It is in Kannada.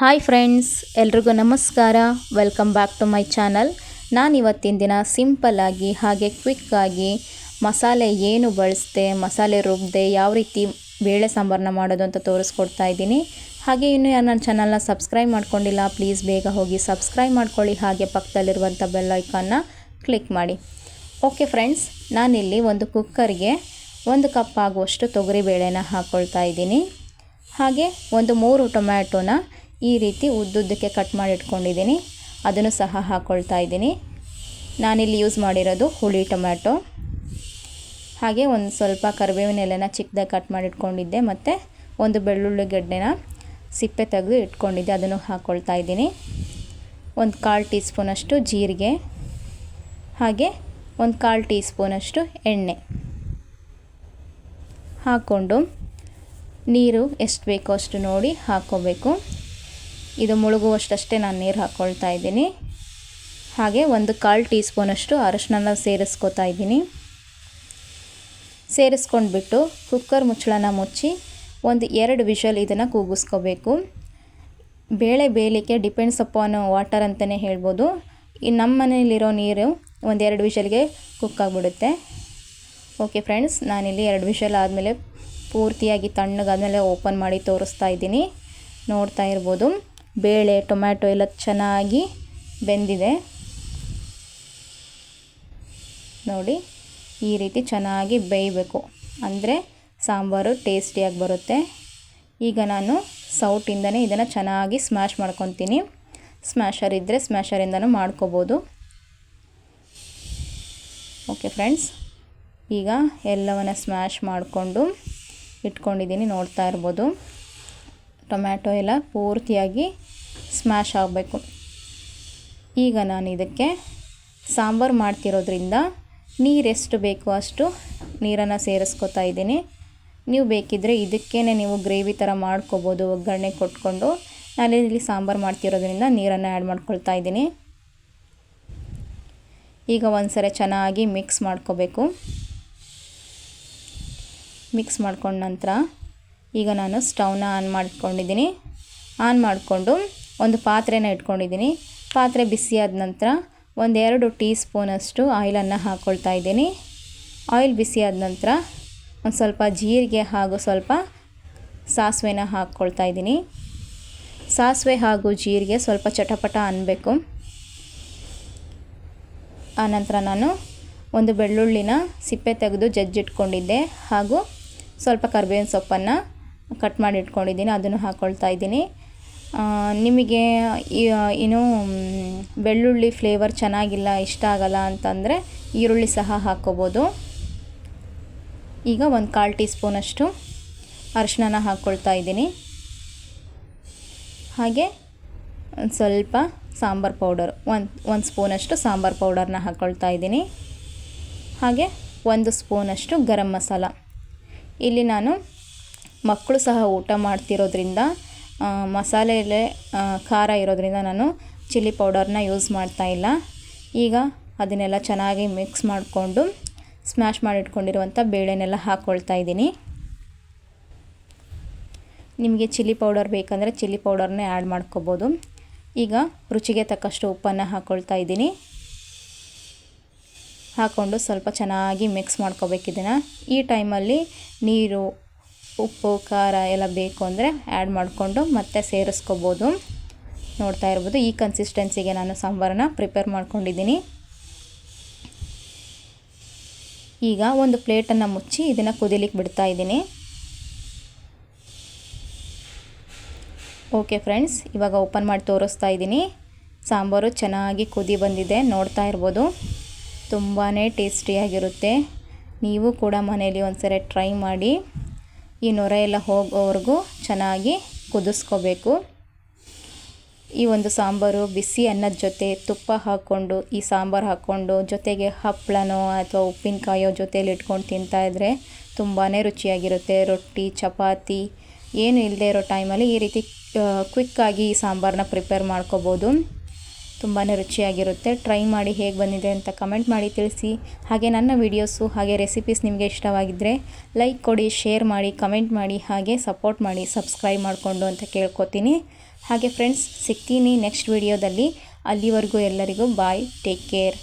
ಹಾಯ್ ಫ್ರೆಂಡ್ಸ್, ಎಲ್ರಿಗೂ ನಮಸ್ಕಾರ. Welcome back to my channel. ನಾನು ಇವತ್ತಿನ ದಿನ ಸಿಂಪಲ್ಲಾಗಿ ಹಾಗೆ ಕ್ವಿಕ್ಕಾಗಿ ಮಸಾಲೆ ಏನು ಬಳಸ್ದೆ, ಮಸಾಲೆ ರುಬ್ಬದೆ ಯಾವ ರೀತಿ ಬೇಳೆ ಸಾಂಬಾರನ್ನ ಮಾಡೋದು ಅಂತ ತೋರಿಸ್ಕೊಡ್ತಾ ಇದ್ದೀನಿ. ಹಾಗೆ ಇನ್ನು ಯಾರು ನನ್ನ ಚಾನಲ್ನ ಸಬ್ಸ್ಕ್ರೈಬ್ ಮಾಡ್ಕೊಂಡಿಲ್ಲ, ಪ್ಲೀಸ್ ಬೇಗ ಹೋಗಿ ಸಬ್ಸ್ಕ್ರೈಬ್ ಮಾಡ್ಕೊಳ್ಳಿ. ಹಾಗೆ ಪಕ್ಕದಲ್ಲಿರುವಂಥ ಬೆಲ್ಲೈಕನ್ನು ಕ್ಲಿಕ್ ಮಾಡಿ. ಓಕೆ ಫ್ರೆಂಡ್ಸ್, ನಾನಿಲ್ಲಿ ಒಂದು ಕುಕ್ಕರ್ಗೆ ಒಂದು ಕಪ್ ಆಗುವಷ್ಟು ತೊಗರಿಬೇಳೆನ ಹಾಕ್ಕೊಳ್ತಾ ಇದ್ದೀನಿ. ಹಾಗೆ ಒಂದು ಮೂರು ಟೊಮ್ಯಾಟೋನ ಈ ರೀತಿ ಉದ್ದುದ್ದಕ್ಕೆ ಕಟ್ ಮಾಡಿ ಇಟ್ಕೊಂಡಿದ್ದೀನಿ ಅದನ್ನು ಸಹ ಹಾಕ್ಕೊಳ್ತಾ ಇದ್ದೀನಿ. ನಾನಿಲ್ಲಿ ಯೂಸ್ ಮಾಡಿರೋದು ಹುಳಿ ಟೊಮ್ಯಾಟೊ. ಹಾಗೆ ಒಂದು ಸ್ವಲ್ಪ ಕರಿಬೇವಿನ ಎಲೆನ ಚಿಕ್ಕದಾಗಿ ಕಟ್ ಮಾಡಿ ಇಟ್ಕೊಂಡಿದ್ದೆ ಮತ್ತು ಒಂದು ಬೆಳ್ಳುಳ್ಳಿ ಗಡ್ಡೆನ ಸಿಪ್ಪೆ ತೆಗೆದು ಇಟ್ಕೊಂಡಿದ್ದೆ. ಅದನ್ನು ಹಾಕ್ಕೊಳ್ತಾ ಇದ್ದೀನಿ. ಒಂದು ಕಾಲು ಟೀ ಸ್ಪೂನಷ್ಟು ಜೀರಿಗೆ. ಹಾಗೆ ಒಂದು ಕಾಲು ಟೀ ಸ್ಪೂನಷ್ಟು ಎಣ್ಣೆ. ಹಾಕ್ಕೊಂಡು ನೀರು ಎಷ್ಟು ಬೇಕೋ ಅಷ್ಟು ನೋಡಿ ಹಾಕ್ಕೋಬೇಕು. ಇದು ಮುಳುಗುವಷ್ಟಷ್ಟೇ ನಾನು ನೀರು ಹಾಕ್ಕೊಳ್ತಾ ಇದ್ದೀನಿ. ಹಾಗೆ ಒಂದು ಕಾಲು ಟೀ ಸ್ಪೂನಷ್ಟು ಅರಶಿನ ಸೇರಿಸ್ಕೊತಾ ಇದ್ದೀನಿ. ಸೇರಿಸ್ಕೊಂಡ್ಬಿಟ್ಟು ಕುಕ್ಕರ್ ಮುಚ್ಚಳನ ಮುಚ್ಚಿ ಒಂದು ಎರಡು ವಿಷಲ್ ಇದನ್ನು ಕೂಗಿಸ್ಕೋಬೇಕು. ಬೇಳೆ ಬೇಯಲಿಕ್ಕೆ ಡಿಪೆಂಡ್ಸ್ ಅಪಾನ್ ವಾಟರ್ ಅಂತಲೇ ಹೇಳ್ಬೋದು. ಈ ನಮ್ಮ ಮನೆಯಲ್ಲಿರೋ ನೀರು ಒಂದೆರಡು ವಿಷಲ್ಗೆ ಕುಕ್ ಆಗಿಬಿಡುತ್ತೆ. ಓಕೆ ಫ್ರೆಂಡ್ಸ್, ನಾನಿಲ್ಲಿ ಎರಡು ವಿಷಲ್ ಆದಮೇಲೆ ಪೂರ್ತಿಯಾಗಿ ತಣ್ಣಗಾದಮೇಲೆ ಓಪನ್ ಮಾಡಿ ತೋರಿಸ್ತಾ ಇದ್ದೀನಿ. ನೋಡ್ತಾ ಇರ್ಬೋದು. ಬೇಳೆ, ಟೊಮ್ಯಾಟೊ ಎಲ್ಲ ಚೆನ್ನಾಗಿ ಬೆಂದಿದೆ. ನೋಡಿ, ಈ ರೀತಿ ಚೆನ್ನಾಗಿ ಬೇಯಬೇಕು. ಅಂದರೆ ಸಾಂಬಾರು ಟೇಸ್ಟಿಯಾಗಿ ಬರುತ್ತೆ. ಈಗ ನಾನು ಸೌಟಿಂದನೇ ಇದನ್ನು ಚೆನ್ನಾಗಿ ಸ್ಮ್ಯಾಶ್ ಮಾಡ್ಕೊತೀನಿ. ಸ್ಮ್ಯಾಶರ್ ಇದ್ದರೆ ಸ್ಮ್ಯಾಶರಿಂದನೂ ಮಾಡ್ಕೋಬೋದು. ಓಕೆ ಫ್ರೆಂಡ್ಸ್ ಈಗ ಎಲ್ಲವನ್ನು ಸ್ಮ್ಯಾಶ್ ಮಾಡಿಕೊಂಡು ಇಟ್ಕೊಂಡಿದ್ದೀನಿ, ನೋಡ್ತಾ ಇರ್ಬೋದು. ಟೊಮ್ಯಾಟೊ ಎಲ್ಲ ಪೂರ್ತಿಯಾಗಿ ಸ್ಮ್ಯಾಶ್ ಆಗಬೇಕು. ಈಗ ನಾನು ಇದಕ್ಕೆ ಸಾಂಬಾರು ಮಾಡ್ತಿರೋದ್ರಿಂದ ನೀರೆಷ್ಟು ಬೇಕೋ ಅಷ್ಟು ನೀರನ್ನು ಸೇರಿಸ್ಕೊತಾ ಇದ್ದೀನಿ. ನೀವು ಬೇಕಿದ್ದರೆ ಇದಕ್ಕೇ ನೀವು ಗ್ರೇವಿ ಥರ ಮಾಡ್ಕೋಬೋದು, ಒಗ್ಗರಣೆ ಕೊಟ್ಕೊಂಡು. ನಾನು ಇಲ್ಲಿ ಸಾಂಬಾರು ಮಾಡ್ತಿರೋದ್ರಿಂದ ನೀರನ್ನು ಆ್ಯಡ್ ಮಾಡ್ಕೊಳ್ತಾ ಇದ್ದೀನಿ. ಈಗ ಒಂದು ಸರಿ ಚೆನ್ನಾಗಿ ಮಿಕ್ಸ್ ಮಾಡ್ಕೋಬೇಕು. ಮಿಕ್ಸ್ ಮಾಡ್ಕೊಂಡ ನಂತರ ಈಗ ನಾನು ಸ್ಟವ್ನ ಆನ್ ಮಾಡ್ಕೊಂಡಿದ್ದೀನಿ. ಆನ್ ಮಾಡಿಕೊಂಡು ಒಂದು ಪಾತ್ರೆನ ಇಟ್ಕೊಂಡಿದ್ದೀನಿ. ಪಾತ್ರೆ ಬಿಸಿಯಾದ ನಂತರ ಒಂದೆರಡು ಟೀ ಸ್ಪೂನಷ್ಟು ಆಯಿಲನ್ನು ಹಾಕ್ಕೊಳ್ತಾ ಇದ್ದೀನಿ. ಆಯಿಲ್ ಬಿಸಿಯಾದ ನಂತರ ಒಂದು ಸ್ವಲ್ಪ ಜೀರಿಗೆ ಹಾಗೂ ಸ್ವಲ್ಪ ಸಾಸಿವೆನ ಹಾಕ್ಕೊಳ್ತಾ ಇದ್ದೀನಿ. ಸಾಸಿವೆ ಹಾಗೂ ಜೀರಿಗೆ ಸ್ವಲ್ಪ ಚಟಪಟ ಅನ್ನಬೇಕು. ಆನಂತರ ನಾನು ಒಂದು ಬೆಳ್ಳುಳ್ಳಿನ ಸಿಪ್ಪೆ ತೆಗೆದು ಜಜ್ಜಿಟ್ಕೊಂಡಿದ್ದೆ ಹಾಗೂ ಸ್ವಲ್ಪ ಕರ್ಬೇವಿನ ಸೊಪ್ಪನ್ನು ಕಟ್ ಮಾಡಿ ಇಟ್ಕೊಂಡಿದ್ದೀನಿ, ಅದನ್ನು ಹಾಕ್ಕೊಳ್ತಾ ಇದ್ದೀನಿ. ನಿಮಗೆ ಏನು ಬೆಳ್ಳುಳ್ಳಿ ಫ್ಲೇವರ್ ಚೆನ್ನಾಗಿಲ್ಲ, ಇಷ್ಟ ಆಗಲ್ಲ ಅಂತಂದರೆ ಈರುಳ್ಳಿ ಸಹ ಹಾಕ್ಕೋಬೋದು ಈಗ ಒಂದು ಕಾಲು ಟೀ ಸ್ಪೂನಷ್ಟು ಅರಿಶಿನ ಹಾಕ್ಕೊಳ್ತಾ ಇದ್ದೀನಿ. ಹಾಗೆ ಒಂದು ಸ್ವಲ್ಪ ಸಾಂಬಾರು ಪೌಡರ್, ಒಂದು ಒಂದು ಸ್ಪೂನಷ್ಟು ಸಾಂಬಾರು ಪೌಡರ್ನ ಹಾಕ್ಕೊಳ್ತಾ ಇದ್ದೀನಿ. ಹಾಗೆ ಒಂದು ಸ್ಪೂನಷ್ಟು ಗರಂ ಮಸಾಲ. ಇಲ್ಲಿ ನಾನು ಮಕ್ಕಳು ಸಹ ಊಟ ಮಾಡ್ತಿರೋದ್ರಿಂದ ಮಸಾಲೆಯಲ್ಲೇ ಖಾರ ಇರೋದ್ರಿಂದ ನಾನು ಚಿಲ್ಲಿ ಪೌಡರ್ನ ಯೂಸ್ ಮಾಡ್ತಾ ಇಲ್ಲ. ಈಗ ಅದನ್ನೆಲ್ಲ ಚೆನ್ನಾಗಿ ಮಿಕ್ಸ್ ಮಾಡಿಕೊಂಡು ಸ್ಮ್ಯಾಶ್ ಮಾಡಿಟ್ಕೊಂಡಿರುವಂಥ ಬೇಳೆನೆಲ್ಲ ಹಾಕ್ಕೊಳ್ತಾ ಇದ್ದೀನಿ. ನಿಮಗೆ ಚಿಲ್ಲಿ ಪೌಡರ್ ಬೇಕಂದರೆ ಚಿಲ್ಲಿ ಪೌಡರ್ನೇ ಆ್ಯಡ್ ಮಾಡ್ಕೋಬೋದು. ಈಗ ರುಚಿಗೆ ತಕ್ಕಷ್ಟು ಉಪ್ಪನ್ನು ಹಾಕ್ಕೊಳ್ತಾ ಇದ್ದೀನಿ. ಹಾಕ್ಕೊಂಡು ಸ್ವಲ್ಪ ಚೆನ್ನಾಗಿ ಮಿಕ್ಸ್ ಮಾಡ್ಕೋಬೇಕಿದ್ದೀನ ಈ ಟೈಮಲ್ಲಿ ನೀರು ಉಪ್ಪು, ಖಾರ ಎಲ್ಲ ಬೇಕು ಅಂದರೆ ಆ್ಯಡ್ ಮಾಡಿಕೊಂಡು ಮತ್ತೆ ಸೇರಿಸ್ಕೋಬೋದು. ನೋಡ್ತಾ ಇರ್ಬೋದು, ಈ ಕನ್ಸಿಸ್ಟೆನ್ಸಿಗೆ ನಾನು ಸಾಂಬಾರನ್ನ ಪ್ರಿಪೇರ್ ಮಾಡ್ಕೊಂಡಿದ್ದೀನಿ. ಈಗ ಒಂದು ಪ್ಲೇಟನ್ನು ಮುಚ್ಚಿ ಇದನ್ನು ಕುದಿಲಿಕ್ಕೆ ಬಿಡ್ತಾ ಇದ್ದೀನಿ. ಓಕೆ ಫ್ರೆಂಡ್ಸ್ ಇವಾಗ ಓಪನ್ ಮಾಡಿ ತೋರಿಸ್ತಾ ಇದ್ದೀನಿ. ಸಾಂಬಾರು ಚೆನ್ನಾಗಿ ಕುದಿ ಬಂದಿದೆ, ನೋಡ್ತಾ ಇರ್ಬೋದು. ತುಂಬಾ ಟೇಸ್ಟಿಯಾಗಿರುತ್ತೆ ನೀವು ಕೂಡ ಮನೆಯಲ್ಲಿ ಒಂದು ಸರಿ ಟ್ರೈ ಮಾಡಿ. ಈ ನೊರೆ ಎಲ್ಲ ಹೋಗೋವರೆಗೂ ಚೆನ್ನಾಗಿ ಕುದಿಸ್ಕೋಬೇಕು. ಈ ಒಂದು ಸಾಂಬಾರು ಬಿಸಿ ಅನ್ನದ ಜೊತೆ ತುಪ್ಪ ಹಾಕ್ಕೊಂಡು, ಈ ಸಾಂಬಾರು ಹಾಕ್ಕೊಂಡು ಜೊತೆಗೆ ಹಪ್ಪಳನೋ ಅಥವಾ ಉಪ್ಪಿನಕಾಯೋ ಜೊತೇಲಿ ಇಟ್ಕೊಂಡು ತಿಂತಾಯಿದ್ರೆ ತುಂಬಾ ರುಚಿಯಾಗಿರುತ್ತೆ. ರೊಟ್ಟಿ, ಚಪಾತಿ, ಏನು ಇಲ್ಲದೆ ಇರೋ ಟೈಮಲ್ಲಿ ಈ ರೀತಿ ಕ್ವಿಕ್ಕಾಗಿ ಈ ಸಾಂಬಾರನ್ನ ಪ್ರಿಪೇರ್ ಮಾಡ್ಕೋಬೋದು. ತುಂಬಾ ರುಚಿಯಾಗಿರುತ್ತೆ. ಟ್ರೈ ಮಾಡಿ ಹೇಗೆ ಬಂದಿದೆ ಅಂತ ಕಮೆಂಟ್ ಮಾಡಿ ತಿಳಿಸಿ. ಹಾಗೆ ನನ್ನ ವೀಡಿಯೋಸು ಹಾಗೆ ರೆಸಿಪೀಸ್ ನಿಮಗೆ ಇಷ್ಟವಾಗಿದ್ದರೆ ಲೈಕ್ ಕೊಡಿ ಶೇರ್ ಮಾಡಿ ಕಮೆಂಟ್ ಮಾಡಿ, ಹಾಗೆ ಸಪೋರ್ಟ್ ಮಾಡಿ ಸಬ್ಸ್ಕ್ರೈಬ್ ಮಾಡಿಕೊಂಡು ಅಂತ ಕೇಳ್ಕೊತೀನಿ. ಹಾಗೆ ಫ್ರೆಂಡ್ಸ್ ಸಿಗ್ತೀನಿ ನೆಕ್ಸ್ಟ್ ವಿಡಿಯೋದಲ್ಲಿ ಅಲ್ಲಿವರೆಗೂ ಎಲ್ಲರಿಗೂ ಬಾಯ್ ಟೇಕ್ ಕೇರ್